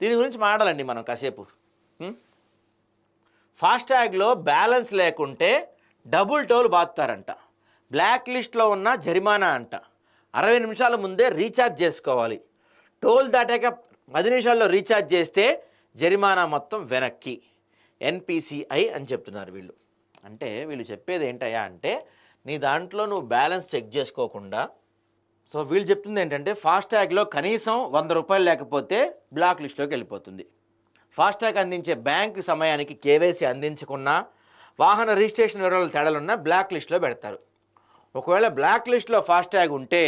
దీని గురించి మాట్లాడాలండి మనం కాసేపు. ఫాస్టాగ్లో బ్యాలెన్స్ లేకుంటే డబుల్ టోల్ బాగుతారంట బ్లాక్ లిస్ట్లో ఉన్న జరిమానా అంట. అరవై నిమిషాల ముందే రీఛార్జ్ చేసుకోవాలి. టోల్ దాటాక పది నిమిషాల్లో రీఛార్జ్ చేస్తే జరిమానా మొత్తం వెనక్కి. ఎన్పిసిఐ అని చెప్తున్నారు వీళ్ళు. అంటే వీళ్ళు చెప్పేది ఏంటయ్యా అంటే నీ దాంట్లో నువ్వు బ్యాలెన్స్ చెక్ చేసుకోకుండా సో వీళ్ళు చెప్తుంది ఏంటంటే ఫాస్టాగ్లో కనీసం వంద రూపాయలు లేకపోతే బ్లాక్ లిస్ట్లోకి వెళ్ళిపోతుంది. ఫాస్టాగ్ అందించే బ్యాంక్ సమయానికి కేవైసీ అందించకున్నా వాహన రిజిస్ట్రేషన్ వివరాలు తేడాలున్నా బ్లాక్ లిస్ట్లో పెడతారు. ఒకవేళ బ్లాక్ లిస్ట్లో ఫాస్టాగ్ ఉంటే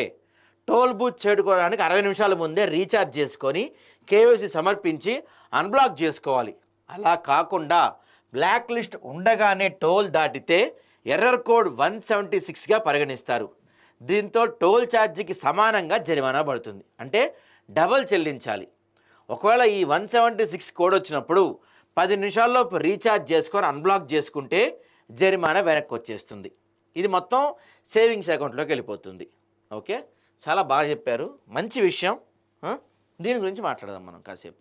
టోల్ బూత్ చేరుకోవడానికి అరవై నిమిషాల ముందే రీఛార్జ్ చేసుకొని కేవైసీ సమర్పించి అన్బ్లాక్ చేసుకోవాలి. అలా కాకుండా బ్లాక్ లిస్ట్ ఉండగానే టోల్ దాటితే ఎర్రర్ కోడ్ వన్ సెవెంటీ సిక్స్గా పరిగణిస్తారు. దీంతో టోల్ ఛార్జీకి సమానంగా జరిమానా పడుతుంది. అంటే డబల్ చెల్లించాలి. ఒకవేళ ఈ వన్ సెవెంటీ సిక్స్ కోడ్ వచ్చినప్పుడు పది నిమిషాల్లోపు రీఛార్జ్ చేసుకొని అన్బ్లాక్ చేసుకుంటే జరిమానా వెనక్కి వచ్చేస్తుంది. ఇది మొత్తం సేవింగ్స్ అకౌంట్లోకి వెళ్ళిపోతుంది. ఓకే? చాలా బాగా చెప్పారు. మంచి విషయం. దీని గురించి మాట్లాడదాం మనం కాసేపు.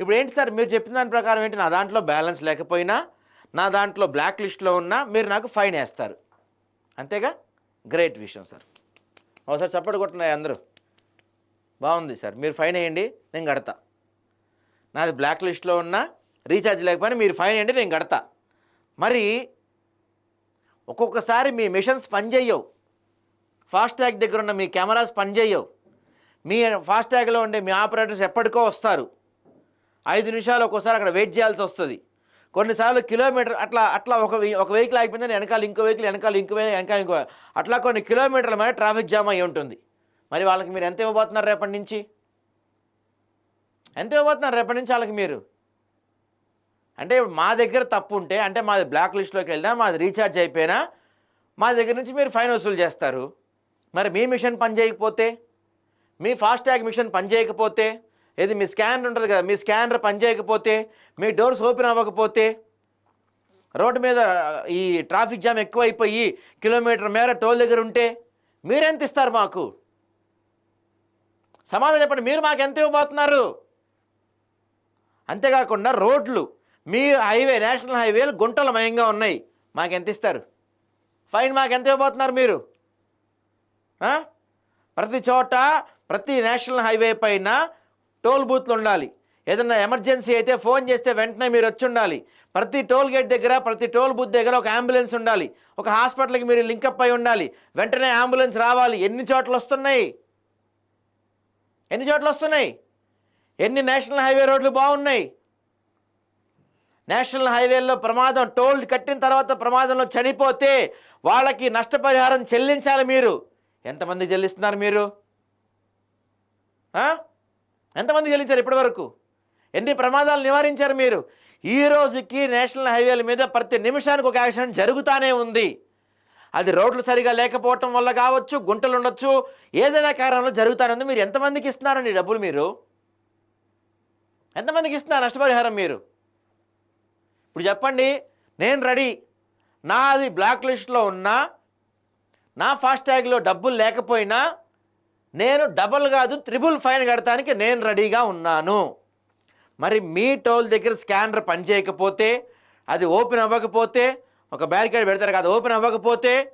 ఇప్పుడు ఏంటి సార్? మీరు చెప్పిన దాని ప్రకారం ఏంటి? నా దాంట్లో బ్యాలెన్స్ లేకపోయినా నా దాంట్లో బ్లాక్ లిస్ట్లో ఉన్నా మీరు నాకు ఫైన్ వేస్తారు. అంతేగా? గ్రేట్ విషయం సార్ ఒకసారి చప్పటి కొట్టున్నాయి అందరూ. బాగుంది సార్ మీరు ఫైన్ వేయండి నేను కడతా. నాది బ్లాక్ లిస్ట్లో ఉన్న రీఛార్జ్ లేకపోయినా మీరు ఫైన్ వేయండి నేను కడతా. మరి ఒక్కొక్కసారి మీ మిషన్స్ పనిచేయవు ఫాస్ట్యాగ్ దగ్గర ఉన్న మీ కెమెరాస్ పనిచేయవు మీ ఫాస్ట్యాగ్లో ఉండే మీ ఆపరేటర్స్ ఎప్పటికో వస్తారు. ఐదు నిమిషాలు ఒక్కోసారి అక్కడ వెయిట్ చేయాల్సి వస్తుంది. కొన్నిసార్లు కిలోమీటర్ అట్లా అట్లా ఒక ఒక వెహికల్ ఆగిపోయిందని వెనకాల ఇంకో వెహికల్ వెనకాల ఇంకో వెహికల్ వెనకాల ఇంకో అట్లా కొన్ని కిలోమీటర్ల మీద ట్రాఫిక్ జామ్ అయి ఉంటుంది. మరి వాళ్ళకి మీరు ఎంత ఇవ్వబోతున్నారు రేపటి నుంచి? ఎంత ఇవ్వబోతున్నారు రేపటి నుంచి వాళ్ళకి మీరు? అంటే మా దగ్గర తప్పు ఉంటే అంటే మాది బ్లాక్ లిస్ట్లోకి వెళ్ళినా మాది రీఛార్జ్ అయిపోయినా మా దగ్గర నుంచి మీరు ఫైన్ వసూలు చేస్తారు. మరి మీ మిషన్ పని చేయకపోతే మీ ట్యాగ్ మిషన్ పని చేయకపోతే ఏది మీ స్కానర్ ఉంటుంది కదా మీ స్కానర్ పని చేయకపోతే మీ డోర్స్ ఓపెన్ అవ్వకపోతే రోడ్డు మీద ఈ ట్రాఫిక్ జామ్ ఎక్కువైపోయి కిలోమీటర్ మేర టోల్ దగ్గర ఉంటే మీరెంత ఇస్తారు మాకు? సమాధానం చెప్పండి మీరు మాకు ఎంత ఇవ్వబోతున్నారు? అంతేకాకుండా రోడ్లు మీ హైవే నేషనల్ హైవేలు గుంటలమయంగా ఉన్నాయి మాకు ఎంత ఇస్తారు? ఫైన్ మాకు ఎంత ఇవ్వబోతున్నారు మీరు? ప్రతి చోట ప్రతి నేషనల్ హైవే పైన టోల్ బూత్లు ఉండాలి. ఏదైనా ఎమర్జెన్సీ అయితే ఫోన్ చేస్తే వెంటనే మీరు వచ్చి ఉండాలి. ప్రతి టోల్ గేట్ దగ్గర ప్రతి టోల్ బూత్ దగ్గర ఒక అంబులెన్స్ ఉండాలి. ఒక హాస్పిటల్కి మీరు లింకప్ అయి ఉండాలి. వెంటనే అంబులెన్స్ రావాలి. ఎన్ని చోట్ల వస్తున్నాయి? ఎన్ని చోట్ల వస్తున్నాయి? ఎన్ని నేషనల్ హైవే రోడ్లు బాగున్నాయి? నేషనల్ హైవేల్లో ప్రమాదం టోల్ కట్టిన తర్వాత ప్రమాదంలో చనిపోతే వాళ్ళకి నష్టపరిహారం చెల్లించాలి మీరు. ఎంతమంది చెల్లిస్తున్నారు మీరు? ఆ? ఎంతమంది చెల్లించారు ఇప్పటివరకు? ఎన్ని ప్రమాదాలు నివారించారు మీరు? ఈ రోజుకి నేషనల్ హైవేల మీద ప్రతి నిమిషానికి ఒక యాక్సిడెంట్ జరుగుతూనే ఉంది. అది రోడ్లు సరిగా లేకపోవటం వల్ల కావచ్చు గుంటలు ఉండొచ్చు ఏదైనా కారణంలో జరుగుతూనే ఉంది. మీరు ఎంతమందికి ఇస్తున్నారండి డబ్బులు మీరు? ఎంతమందికి ఇస్తున్నారు నష్టపరిహారం మీరు? ఇప్పుడు చెప్పండి నేను రెడీ. నాది బ్లాక్ లిస్ట్లో ఉన్నా నా ఫాస్టాగ్లో డబ్బులు లేకపోయినా నేను డబల్ కాదు త్రిబుల్ ఫైన్ కడటానికి నేను రెడీగా ఉన్నాను. మరి మీ టోల్ దగ్గర స్కానర్ పనిచేయకపోతే అది ఓపెన్ అవ్వకపోతే ఒక బ్యారికేడ్ పెడతారు కదా ఓపెన్ అవ్వకపోతే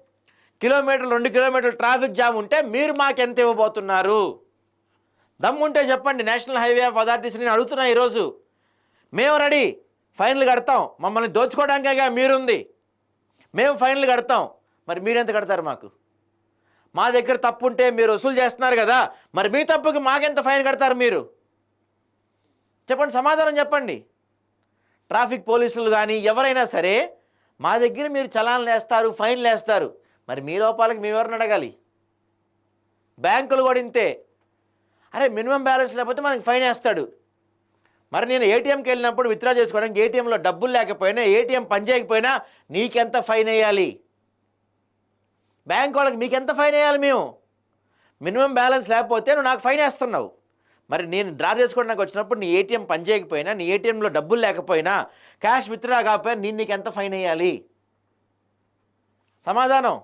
కిలోమీటర్లు రెండు కిలోమీటర్లు ట్రాఫిక్ జామ్ ఉంటే మీరు మాకు ఎంత ఇవ్వబోతున్నారు? దమ్ముంటే చెప్పండి నేషనల్ హైవే ఆఫ్ అథారిటీస్ నేను అడుగుతున్నా ఈరోజు. మేము రెడీ ఫైన్లు కడతాం. మమ్మల్ని దోచుకోవడానికేగా మీరుంది. మేము ఫైన్లు కడతాం. మరి మీరెంత కడతారు మాకు? మా దగ్గర తప్పు ఉంటే మీరు వసూలు చేస్తున్నారు కదా మరి మీ తప్పుకి మాకెంత ఫైన్ కడతారు మీరు? చెప్పండి సమాధానం చెప్పండి. ట్రాఫిక్ పోలీసులు కానీ ఎవరైనా సరే మా దగ్గర మీరు చలాన్లు వేస్తారు ఫైన్లు వేస్తారు మరి మీ లోపాలకు మేమెవరిని అడగాలి? బ్యాంకులు కూడా ఇంతే. అరే మినిమం బ్యాలెన్స్ లేకపోతే మనకి ఫైన్ వేస్తాడు. మరి నేను ఏటీఎంకి వెళ్ళినప్పుడు విత్డ్రా చేసుకోవడానికి ఏటీఎంలో డబ్బులు లేకపోయినా ఏటీఎం పనిచేయకపోయినా నీకెంత ఫైన్ వేయాలి? బ్యాంక్ వాళ్ళకి మీకెంత ఫైన్ వేయాలి మేము? మినిమం బ్యాలెన్స్ లేకపోతే నువ్వు నాకు ఫైన్ వేస్తున్నావు. మరి నేను డ్రా చేసుకోవడానికి వచ్చినప్పుడు నీ ఏటీఎం పనిచేయకపోయినా నీ ఏటీఎంలో డబ్బులు లేకపోయినా క్యాష్ విత్డ్రా కాకపోయినా నేను నీకు ఎంత ఫైన్ వేయాలి? సమాధానం.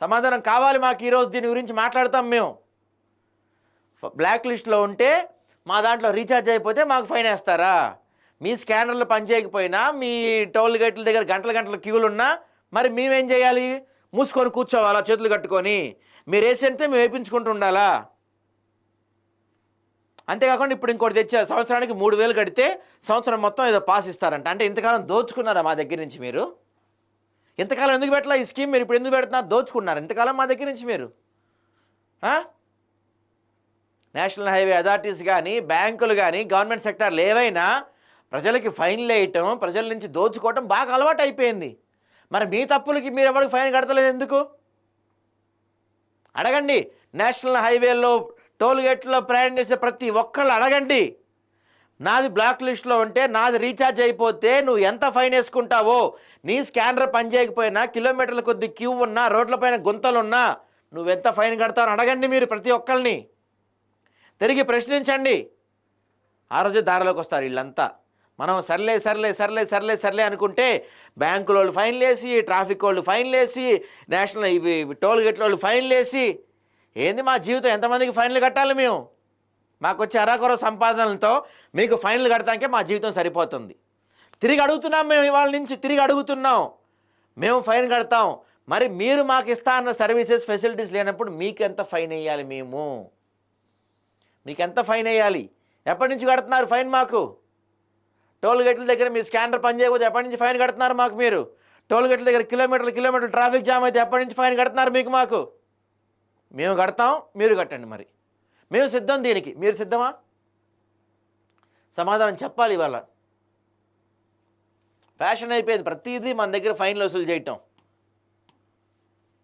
సమాధానం కావాలి మాకు ఈరోజు దీని గురించి మాట్లాడతాం మేము. బ్లాక్ లిస్ట్లో ఉంటే మా దాంట్లో రీఛార్జ్ అయిపోతే మాకు ఫైన్ వేస్తారా? మీ స్కానర్లు పనిచేయకపోయినా మీ టోల్ గేట్ల దగ్గర గంటల గంటల క్యూలు ఉన్నా మరి మేమేం చేయాలి? మూసుకొని కూర్చోవాలా చేతులు కట్టుకొని. మీరు వేసేంటే మేము వేయించుకుంటూ ఉండాలా? అంతేకాకుండా ఇప్పుడు ఇంకోటి తెచ్చారు సంవత్సరానికి మూడు వేలు కడితే సంవత్సరం మొత్తం ఏదో పాస్ ఇస్తారంట. అంటే ఇంతకాలం దోచుకున్నారా మా దగ్గర నుంచి మీరు? ఇంతకాలం ఎందుకు పెట్టాలా ఈ స్కీమ్? మీరు ఇప్పుడు ఎందుకు పెడుతున్నారు? దోచుకున్నారు ఇంతకాలం మా దగ్గర నుంచి మీరు? నేషనల్ హైవే అథారిటీస్ కానీ బ్యాంకులు కానీ గవర్నమెంట్ సెక్టార్లు ఏవైనా ప్రజలకి ఫైన్లు వేయటం ప్రజల నుంచి దోచుకోవటం బాగా అలవాటు అయిపోయింది మరి మీ తప్పులకి మీరు ఎవరికి ఫైన్ కడతలేదు ఎందుకు? అడగండి. నేషనల్ హైవేలో టోల్ గేట్లో ప్రయాణం చేసే ప్రతి ఒక్కళ్ళు అడగండి. నాది బ్లాక్ లిస్ట్లో ఉంటే నాది రీఛార్జ్ అయిపోతే నువ్వు ఎంత ఫైన్ వేసుకుంటావో నీ స్కానర్ పనిచేయకపోయినా కిలోమీటర్ల కొద్ది క్యూ ఉన్నా రోడ్లపైన గుంతలున్నా నువ్వెంత ఫైన్ కడతావు అడగండి మీరు ప్రతి ఒక్కరిని తిరిగి ప్రశ్నించండి. ఆ రోజు దారిలోకి వస్తారు వీళ్ళంతా. మనం సర్లే సర్లే సర్లే సర్లే సర్లే అనుకుంటే బ్యాంకుల వాళ్ళు ఫైన్లు వేసి ట్రాఫిక్ వాళ్ళు ఫైన్లు వేసి నేషనల్ ఇవి టోల్ గేట్ల వాళ్ళు ఫైన్లు వేసి ఏంది మా జీవితం? ఎంతమందికి ఫైన్లు కట్టాలి మేము? మాకు వచ్చే అరాకొర సంపాదనలతో మీకు ఫైన్లు కడటానికే మా జీవితం సరిపోతుంది. తిరిగి అడుగుతున్నాం మేము ఇవాళ నుంచి తిరిగి అడుగుతున్నాం. మేము ఫైన్ కడతాం. మరి మీరు మాకు ఇస్తా అన్న సర్వీసెస్ ఫెసిలిటీస్ లేనప్పుడు మీకు ఎంత ఫైన్ వేయాలి మేము? మీకు ఎంత ఫైన్ వేయాలి? ఎప్పటి నుంచి కడుతున్నారు ఫైన్ మాకు? టోల్ గేట్ల దగ్గర మీ స్కానర్ పని చేయకపోతే ఎప్పటి నుంచి ఫైన్ కడుతున్నారు మాకు మీరు? టోల్ గేట్ల దగ్గర కిలోమీటర్లు కిలోమీటర్లు ట్రాఫిక్ జామ్ అయితే ఎప్పటి నుంచి ఫైన్ కడుతున్నారు మీకు మాకు? మేము కడతాం మీరు కట్టండి మరి. మేము సిద్ధం దీనికి. మీరు సిద్ధమా? సమాధానం చెప్పాలి ఇవాళ. ఫ్యాషన్ అయిపోయింది. ప్రతిదీ మన దగ్గర ఫైన్లు వసూలు చేయటం.